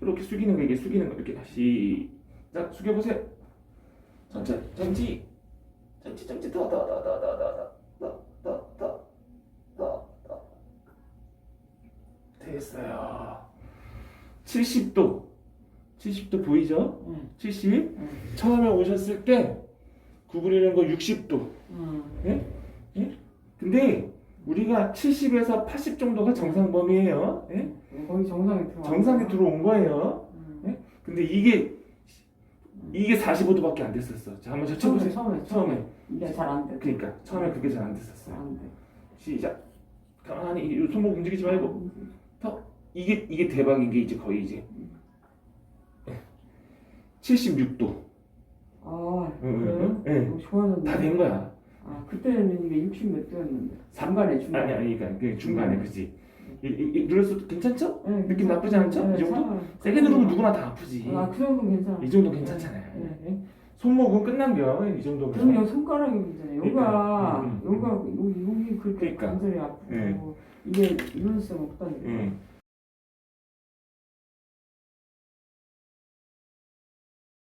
이렇게 숙이는 거 이게 숙이는 거 이렇게 다시 자 숙여보세요 천천히 정지 정지 정지 더더더더더더더더더더 됐어요 70도 70도 보이죠? 응. 70 응. 처음에 오셨을 때 구부리는 거 60도 응. 근데 우리가 70에서 80 정도가 정상 범위예요 예? 거의 정상에 들어. 정상에 들어온 거예요 응. 근데 이게 이게 45도밖에 안 됐었어 자 한번 저 처음에 쳐보세요 처음에 처음에 이게 잘안 돼. 그러니까 처음에 그게 잘 안 됐었어요 안 돼. 시작 가만히 이 손목 움직이지 말고 이게 이게 대박인 게 이제 거의 이제 76도 아 응, 그래요? 응, 응. 어, 좋아졌네. 다 된 거야 아 그때는 이게 60 몇 도였는데. 중간에 중간에. 아니 아니 그러니까 그 중간에 그지 이, 이, 이 눌렀어도 괜찮죠? 네, 느낌 괜찮- 나쁘지 않죠? 네, 이 정도? 차가워요. 세게 누르면 누구나 다 아프지 아, 그 정도 괜찮아. 이 정도 괜찮잖아요 네. 예? 손목은 끝난겨 이 정도면 그럼 여기 손가락이 문제네. 여기가 그러니까, 음, 음, 여기가 여기 여기 그렇게 그러니까. 관절이 아프고 네. 이게 이런 수 없다니까. 예.